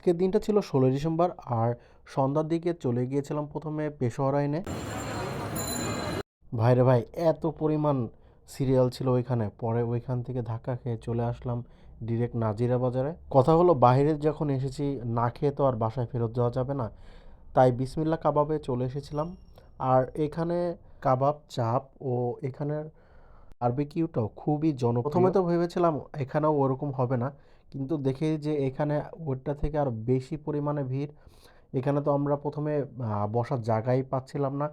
আজকের দিনটা ছিল ষোলোই ডিসেম্বর, আর সন্ধ্যার দিকে চলে গিয়েছিলাম প্রথমে পেশোয়ারাইনে ভাইরে ভাই এত পরিমাণ সিরিয়াল ছিল ওইখানে। পরে ওইখান থেকে ধাক্কা খেয়ে চলে আসলাম ডিরেক্ট নাজিরা বাজারে। কথা হলো বাইরে যখন এসেছি, না খেয়ে তো আর বাসায় ফেরত যাওয়া যাবে না। তাই বিসমিল্লা কাবাবে চলে এসেছিলাম। আর এখানে কাবাব, চাপ ও এখানের বারবিকিউটাও খুবই জন প্রথমে তো ভেবেছিলাম এখানেও ওরকম হবে না কিন্তু দেখে যে এখানে ওইটা থেকে আরও বেশি পরিমাণে ভিড় এখানে তো আমরা প্রথমে বসার জায়গাই পাচ্ছিলাম না।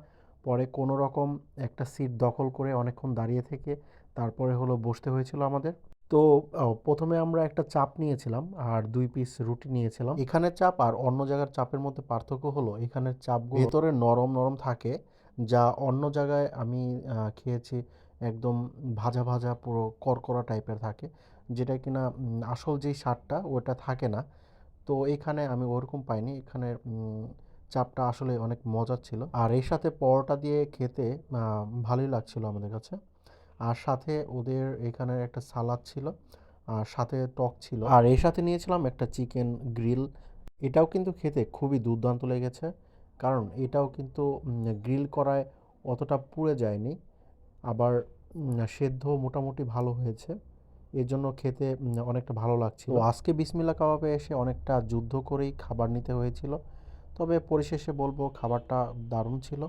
পরে কোনো রকম একটা সিট দখল করে অনেকক্ষণ দাঁড়িয়ে থেকে তারপরে হলো বসতে হয়েছিল আমাদের। তো প্রথমে আমরা একটা চাপ নিয়েছিলাম আর দুই পিস রুটি নিয়েছিলাম। এখানের চাপ আর অন্য জায়গার চাপের মধ্যে পার্থক্য হলো এখানের চাপ ভেতরে নরম নরম থাকে যা অন্য জায়গায় আমি খেয়েছি একদম ভাজা ভাজা পুরো করকরা টাইপের থাকে। যেটা কিনা আসল যেই স্বাদটা ওটা থাকে না। তো এখানে আমি ওরকম পাইনি। এখানে চাপটা আসলে অনেক মজার ছিল। আর এর সাথে পরোটা দিয়ে খেতে ভালোই লাগছিল আমাদের কাছে। আর সাথে ওদের এখানে একটা সালাদ ছিল। আর সাথে টক ছিল। আর এর সাথে নিয়েছিলাম একটা চিকেন গ্রিল। এটাও কিন্তু খেতে খুবই দুর্দান্ত লেগেছে। কারণ এটাও কিন্তু গ্রিল করায় অতটা পুড়ে যায়নি। আবার সেদ্ধ মোটামুটি ভালো হয়েছে। এর জন্য খেতে অনেকটা ভালো লাগছিল। আজকে বিসমিল্লা কাবাবে এসে অনেকটা যুদ্ধ করেই খাবার নিতে হয়েছিল। তবে পরিশেষে বলব খাবারটা দারুণ ছিল।